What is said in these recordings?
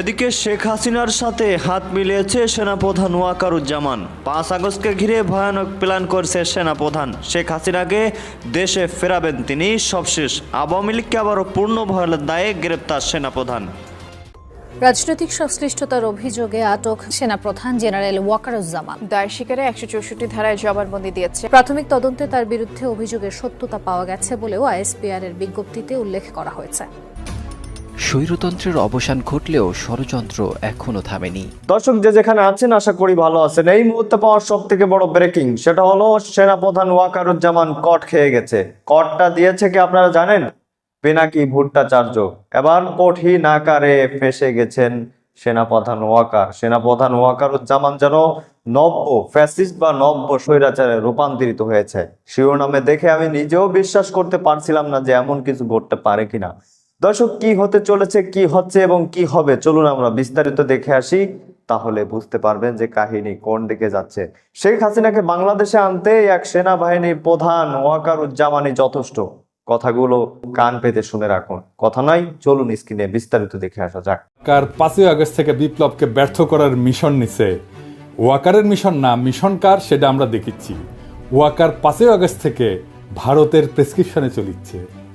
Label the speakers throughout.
Speaker 1: এদিকে শেখ হাসিনার সাথে হাত মিলিয়েছে সেনাপ্রধান ওয়াকারুজ্জামান। পাঁচ আগস্টকে ঘিরে ভয়ানক প্ল্যান করছে সেনাপ্রধান। শেখ হাসিনাকে দেশে ফেরাবেন তিনি সবশেষ। আওয়ামী লীগকে আবারও পূর্ণ ভয়ের দায়ে গ্রেপ্তার সেনাপ্রধান।
Speaker 2: রাজনৈতিক সংশ্লিষ্টতার অভিযোগে আটক সেনাপ্রধান জেনারেল ওয়াকারুজ্জামান।
Speaker 3: দায় স্বীকারে একশো চৌষট্টি ধারায় জবানবন্দি দিয়েছে।
Speaker 2: প্রাথমিক তদন্তে তার বিরুদ্ধে অভিযোগের সত্যতা পাওয়া গেছে বলেও আইএসপিআর এর বিজ্ঞপ্তিতে উল্লেখ করা হয়েছে।
Speaker 4: স্বৈরতন্ত্রের অবসান ঘটলেও ষড়যন্ত্র এখনও থামেনি।
Speaker 1: দর্শক, যে যেখানে আছেন, আশা করি ভালো আছেন। এই মুহূর্তে পাওয়ার সব থেকে বড় ব্রেকিং সেটা হলো সেনাপ্রধান ওয়াকারুজ্জামান কট খেয়ে গেছে। কটটা দিয়েছে কি আপনারা জানেন? পিনাকি ভুট্টাচার্য। এবার কঠিন আকারে ফেসে গেছেন সেনাপ্রধান ওয়াকার। সেনাপ্রধান ওয়াকারুজ্জামান যেন নব্য ফ্যাসিস্ট বা নব্য স্বৈরাচারে রূপান্তরিত হয়েছে। শিরোনামে দেখে আমি নিজেও বিশ্বাস করতে পারছিলাম না যে এমন কিছু ঘটতে পারে কিনা। দর্শক, কি হতে চলেছে, কি হচ্ছে এবং কি হবে? চলুন আমরা বিস্তারিত দেখে আসি। তাহলে বুঝতে পারবেন যে কাহিনী কোন দিকে যাচ্ছে। শেখ হাসিনাকে বাংলাদেশে আনতে এক সেনাবাহিনীর প্রধান ওয়াকারুজ্জামানই যথেষ্ট। কথাগুলো কান পেতে শুনে রাখুন। কথা নয় চলুন স্ক্রিনে বিস্তারিত দেখে আসা যাক।
Speaker 5: কার পাঁচই আগস্ট থেকে বিপ্লবকে ব্যর্থ করার মিশন নিছে। ওয়াকারের মিশন না, মিশন কার সেটা আমরা দেখিচ্ছি। ওয়াকার পাঁচই আগস্ট থেকে ভারতের প্রেসক্রিপশনে চলিচ্ছে।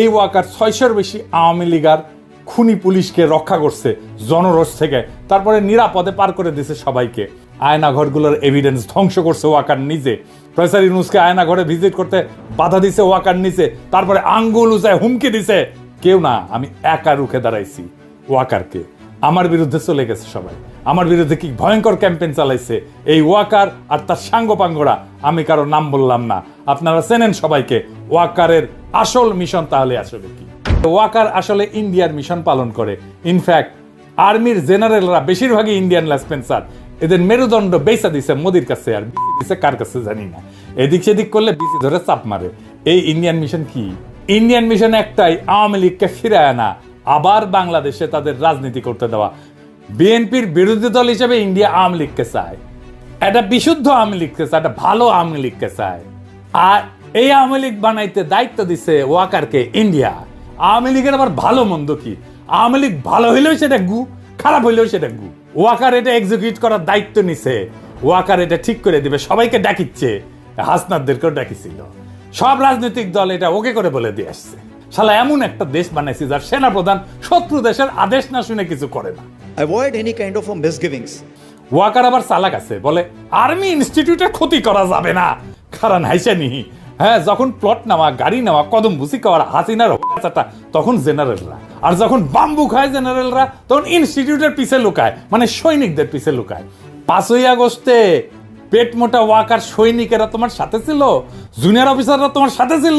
Speaker 5: এই ওয়াকার ছয়শোর বেশি আওয়ামী লীগার খুনি পুলিশকে রক্ষা করছে জনরোষ থেকে। তারপরে নিরাপদে পার করে দিছে সবাইকে। আয়নাঘরগুলোর এভিডেন্স ধ্বংস করছে ওয়াকার নিজে। প্রফেসর ইউনুসকে আয়নাঘরে ভিজিট করতে বাধা দিছে ওয়াকার নিচে তারপরে আঙ্গুল উচায় হুমকি দিছে। কেউ না, আমি একা রুখে দাঁড়াইছি ওয়াকারকে। আমার বিরুদ্ধে চলে গেছে সবাই। আমার বিরুদ্ধে কি ভয়ঙ্কর ক্যাম্পেইন চালাইছে? এই ওয়াকার আর তার সাঙ্গপাঙ্গরা আমি কারও নাম বললাম না। আপনারা চেনেন সবাইকে, ওয়াকারের আসল মিশন তাহলে আসলে কি? ওয়াকার আসলে ইন্ডিয়ার মিশন পালন করে। ইনফ্যাক্ট আর্মির জেনারেলরা বেশিরভাগই ইন্ডিয়ান লেসপেন্সার। এদের মেরুদণ্ড বেসা দিছে মোদির কাছে, আর দিছে কার কাছে জানি না। এদিক সেদিক করলে বিসি ধরে চাপ মারে। এই ইন্ডিয়ান মিশন কি? ইন্ডিয়ান মিশন একটাই আওয়ামী লীগকে ফিরে আনা, আবার বাংলাদেশে তাদের রাজনীতি করতে দেওয়া। বিএনপির বিরোধী দল হিসেবে ইন্ডিয়া আওয়ামী লীগকে চায়। একটা বিশুদ্ধ আওয়ামী লীগকে চায় একটা ভালো আওয়ামী লীগকে চায়। আর এই আওয়ামী লীগ বানাইতে দায়িত্ব দিছে ওয়াকারকে ইন্ডিয়া। আওয়ামী লীগের আবার ভালো মন্দ কি? আওয়ামী লীগ ভালো হইলেও সেটা গু, খারাপ হইলেও সেটা গু। ওয়াকার এটা এক্সিকিউট করার দায়িত্ব নিছে। ওয়াকার এটা ঠিক করে দিবে, সবাইকে ডাকিচ্ছে। হাসনাদদেরকেও ডাকিছিল। সব রাজনৈতিক দল এটা ওকে করে বলে দিয়ে আসছে। শালা, এমন একটা দেশ বানাইছে যার সেনাপ্রধান শত্রু দেশের আদেশ না শুনে কিছু করে না।
Speaker 6: Any kind of uh, misgivings.
Speaker 5: Waker আবার চালাক আছে বলে আর্মি ইনস্টিটিউটের ক্ষতি করা যাবে না। কারণ হাইসেনি হ্যাঁ যখন প্লট নেওয়া গাড়ি নেওয়া কদম বুসি করার হাসিনার চাটা তখন জেনারেলরা আর যখন বাম্বু খায় জেনারেলরা তখন ইনস্টিটিউটের পিছে লুকায় মানে সৈনিকদের পিছে লুকায়। পাঁচই আগস্টে পেট মোটা ওয়াকার সৈনিকেরা তোমার সাথে ছিল? জুনিয়র অফিসাররা তোমার সাথে ছিল?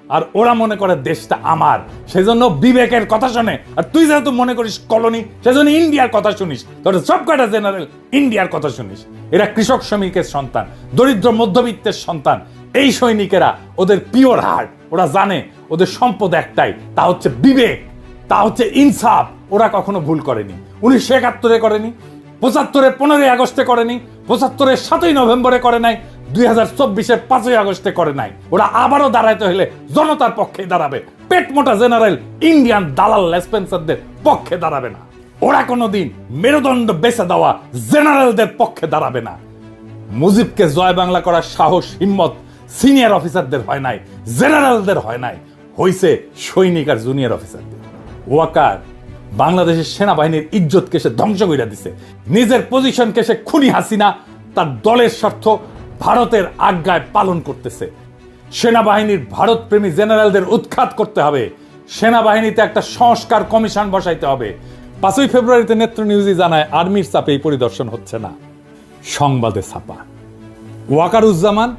Speaker 5: আর ওরা মনে করে দেশটা আমার। সেজন্য বিবেকের কথা শোনে। আর তুই যেহেতু মনে করিস কলোনি, সেজন্য ইন্ডিয়ার কথা শুনিস। তোর সব কটা জেনারেল ইন্ডিয়ার কথা শুনিস। এরা কৃষক শ্রমিকের সন্তান, দরিদ্র মধ্যবিত্তের সন্তান। এই সৈনিকেরা ওদের পিওর হার্ট, ওরা জানে ওদের সম্পদ একটাই, তা হচ্ছে বিবেক, তা হচ্ছে ইনসাফ। ওরা কখনো ভুল করেনি। উনিশশো একাত্তরে করেনি, পঁচাত্তরে পনেরোই আগস্টে করেনি, পঁচাত্তরের সাতই নভেম্বরে করে নাই দুই হাজার চব্বিশের পাঁচই আগস্টে করে নাই। ওরা আবারও দাঁড়াইতে হলে জনতার পক্ষে দাঁড়াবে। পেট মোটা জেনারেল ইন্ডিয়ান দালাল লেসপেন্সারদের পক্ষে দাঁড়াবে না। ওরা কোনোদিন মেরুদণ্ড বেছে দেওয়া জেনারেলদের পক্ষে দাঁড়াবে না। মুজিবকে জয় বাংলা করার সাহস, হিম্মত সিনিয়র অফিসারদের হয় নাই, জেনারেলদের হয় নাই। হইছে সৈনিক আর জুনিয়র অফিসারদের। ওয়াকার, বাংলাদেশের সেনাবাহিনীর ইজ্জতকে সে ধ্বংস করে দিছে। নিজের পজিশনকে সে খুনি হাসিনা, তার দলের স্বার্থ ভারতের আজ্ঞায় পালন করতেছে। সেনাবাহিনীর ভারতপ্রেমী জেনারেলদের উৎখাত করতে হবে। সেনাবাহিনীতে একটা সংস্কার কমিশন বসাইতে হবে। পাঁচই ফেব্রুয়ারিতে নেত্র নিউজই জানায়, আর্মির চাপে এই পরিদর্শন হচ্ছে না। সংবাদে ছাপা। ওয়াকারুজ্জামান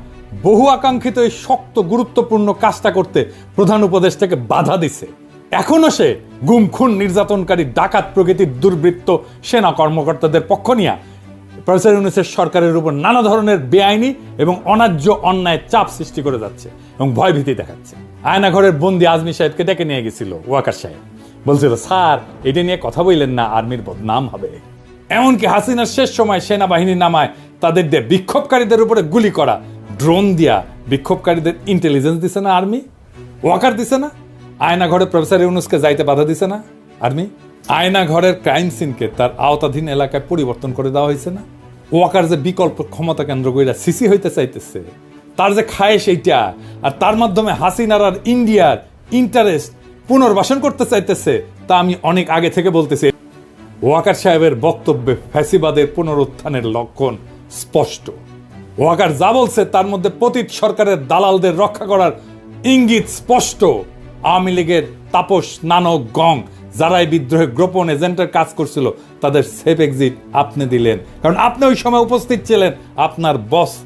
Speaker 5: বহু আকাঙ্ক্ষিত এই শক্ত, গুরুত্বপূর্ণ কাজটা করতে প্রধান উপদেষ্টাকে বাধা দিছে। এখনও সে গুম, খুন, নির্যাতনকারী, ডাকাত প্রকৃতির দুর্বৃত্ত সেনা কর্মকর্তাদের পক্ষ নিয়ে প্রফেসর ইউনুসের সরকারের উপর নানা ধরনের বেআইনি এবং অন্যায্য অন্যায় চাপ সৃষ্টি করে যাচ্ছে এবং ভয়ভীতি দেখাচ্ছে। আয়নাঘরের বন্দি আজমি সাহেবকে ডেকে নিয়ে গেছিল ওয়াকার সাহেব। বলছিল, স্যার, এটা নিয়ে কথা বললেন না, আর্মির বদনাম হবে। এমনকি হাসিনার শেষ সময় সেনাবাহিনী নামায় তাদের দিয়ে বিক্ষোভকারীদের উপরে গুলি করা, ড্রোন দিয়া বিক্ষোভকারীদের ইন্টেলিজেন্স দিছে না আর্মি? ওয়াকার দিছে না? আয়না ঘরে প্রফেসর ইউনুসকে যাইতে বাধা দিছে না আর্মি? আয়না ঘরের ক্রাইম সিনকে তার আওতাধীন এলাকায় পরিবর্তন করে দেওয়া হয়েছে না? ওয়াকার যে বিকল্প ক্ষমতা কেন্দ্র কইরা সিসি হইতে চাইতেছে, তার যে খায় সেইটা আর তার মাধ্যমে হাসিনার আর ইন্ডিয়ার ইন্টারেস্ট পুনর্বাসন করতে চাইতেছে, তা আমি অনেক আগে থেকে বলতেছি। ওয়াকার সাহেবের বক্তব্যে ফ্যাসিবাদের পুনরুত্থানের লক্ষণ স্পষ্ট। ওয়াকার যা বলছে, তার মধ্যে পতিত সরকারের দালালদের রক্ষা করার ইঙ্গিত স্পষ্ট। আওয়ামী লীগের তাপস নানক গং যারা এই বিদ্রোহে গোপন এজেন্টের কাজ করছিল, তাদের সেফ এক্সিট আপনি দিলেন। কারণ আপনি ওই সময় উপস্থিত ছিলেন, আপনার বস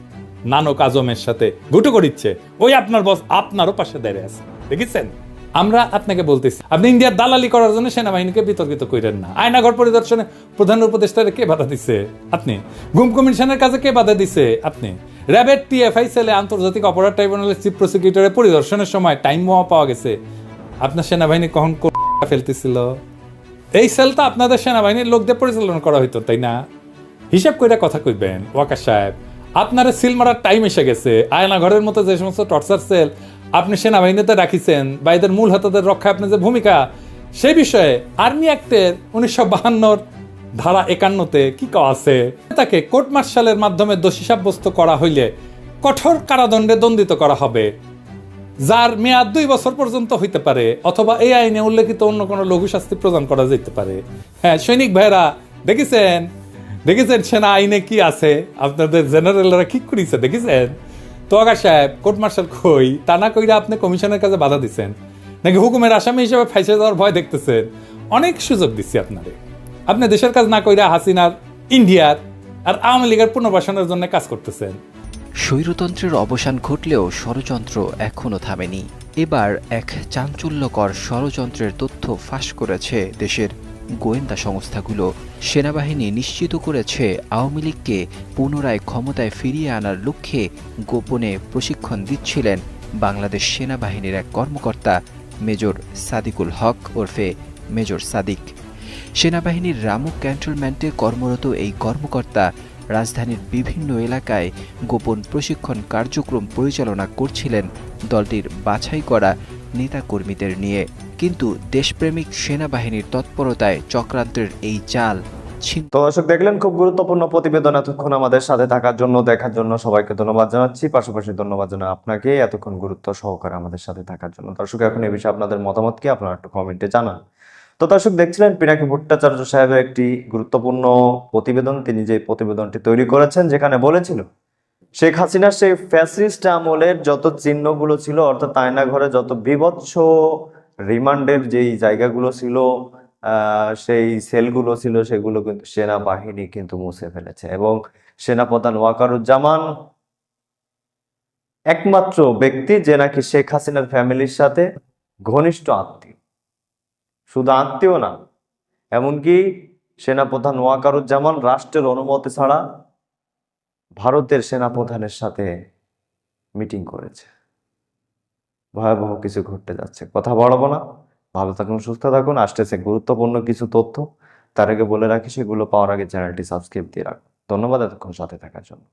Speaker 5: নানক আজমের সাথে গুটো করিচ্ছে। ওই আপনার বস আপনারও পাশে দাঁড়িয়ে আছে। দেখেছেন? আমরা আপনাকে বলতেছি, আপনি ইন্ডিয়ার দালালি করার জন্য সেনাবাহিনীকে বিতর্কিত করেন না। আয়নাঘর পরিদর্শনে প্রধান উপদেষ্টারে কে বাধা দিছে? আপনি। গুম কমিশনের কাছে কে বাধা দিছে? আপনি। র্যাবের টিএফআই সেলে আন্তর্জাতিক অপরাধ ট্রাইব্যুনালের চিফ প্রসিকিউটরের পরিদর্শনের সময় টাইম পাওয়া গেছে। আপনার সেনাবাহিনী কখন ফেলতেছিল। এই সেলটা আপনাদের সেনাবাহিনীর লোকদের পরিচালনা করা হইতো, তাই না? হিসাব কইরা কথা কইবেন ওয়াকা সাহেব। আপনার সিল মারার টাইম এসে গেছে। আয়না ঘরের মতো যে সমস্ত টর্চার সেল আপনি সেনাবাহিনীতে রাখিছেন, বা এদের মূল হাতাদের রক্ষায় আপনার যে ভূমিকা সেই বিষয়ে আর্মি অ্যাক্টের উনিশশো বাহান্নর ধারা একান্নতে কি কওয়া আছে? তাকে কোর্ট মার্শালের মাধ্যমে দোষী সাব্যস্ত করা হইলে কঠোর কারাদণ্ডে দণ্ডিত করা হবে। যার মেয়াদ দুই বছর পর্যন্ত হইতে পারে, অথবা এই আইনে উল্লেখিত অন্য কোনো লঘু শাস্তি প্রদান করা যেতে পারে। হ্যাঁ সৈনিক ভাইরা দেখেছেন? দেখেছেন সেনা আইনে কি আছে? আপনাদের জেনারেলরা কি করেছে, দেখেছেন? তো আকাশ সাহেব, কোর্ট মার্শাল কই, তা না কইরা আপনি কমিশনের কাছে বাধা দিচ্ছেন নাকি হুকুমের আসামি হিসেবে ফাইসে যাওয়ার ভয় দেখতেছেন? অনেক সুযোগ দিচ্ছি আপনারে। আপনি দেশের কাজ না কইরা হাসিনার, ইন্ডিয়ার আর আওয়ামী লীগের পুনর্বাসনের জন্য কাজ করতেছেন।
Speaker 4: স্বৈরতন্ত্রের অবসান ঘটলেও ষড়যন্ত্র এখনও থামেনি। এবার এক চাঞ্চল্যকর ষড়যন্ত্রের তথ্য ফাঁস করেছে দেশের গোয়েন্দা সংস্থাগুলো। সেনাবাহিনী নিশ্চিত করেছে আওয়ামী লীগকে পুনরায় ক্ষমতায় ফিরিয়ে আনার লক্ষ্যে গোপনে প্রশিক্ষণ দিচ্ছিলেন বাংলাদেশ সেনাবাহিনীর এক কর্মকর্তা, মেজর সাদিকুল হক ওরফে মেজর সাদিক। সেনাবাহিনীর রামু ক্যান্টনমেন্টে কর্মরত এই কর্মকর্তা রাজধানীর বিভিন্ন এলাকায় গোপন প্রশিক্ষণ কার্যক্রম পরিচালনা করছিলেন দলটির বাছাই করা নেতাকর্মীদের নিয়ে। কিন্তু দেশপ্রেমিক সেনাবাহিনীর তৎপরতায় চক্রান্তের এই চাল
Speaker 1: দর্শক, দেখলেন খুব গুরুত্বপূর্ণ প্রতিবেদন এতক্ষণ আমাদের সাথে থাকার জন্য, দেখার জন্য সবাইকে ধন্যবাদ জানাচ্ছি। পাশাপাশি ধন্যবাদ জানাই আপনাকে এতক্ষণ গুরুত্ব সহকারে আমাদের সাথে থাকার জন্য। দর্শক, এখন এই বিষয়ে আপনাদের মতামত কি আপনারা একটু কমেন্টে জানান। তো দর্শক, দেখছিলেন পিনাকি ভট্টাচার্য সাহেবের একটি গুরুত্বপূর্ণ প্রতিবেদন। তিনি যে প্রতিবেদনটি তৈরি করেছেন, যেখানে বলেছিল, শেখ হাসিনার সেই ফ্যাসিস্ট আমলের যত চিহ্নগুলো ছিল, অর্থাৎ আয়না ঘরে যত বিভৎস রিমান্ডের যেই জায়গাগুলো ছিল সেই সেলগুলো ছিল, সেগুলো কিন্তু সেনাবাহিনী কিন্তু মুছে ফেলেছে। এবং সেনাপ্রধান ওয়াকারুজ্জামান একমাত্র ব্যক্তি যে নাকি শেখ হাসিনার ফ্যামিলির সাথে ঘনিষ্ঠ আত্মীয়। শুধু আত্মীয় না, এমনকি সেনাপ্রধান ওয়াকারুজ্জামান রাষ্ট্রের অনুমতি ছাড়া ভারতের সেনাপ্রধানের সাথে মিটিং করেছে। ভয়াবহ কিছু ঘটতে যাচ্ছে। কথা বাড়াবো না। ভালো থাকুন, সুস্থ থাকুন। আসতেছে গুরুত্বপূর্ণ কিছু তথ্য। তার আগে বলে রাখি, সেগুলো পাওয়ার আগে চ্যানেলটি সাবস্ক্রাইব দিয়ে রাখুন। ধন্যবাদ এতক্ষণ সাথে থাকার জন্য।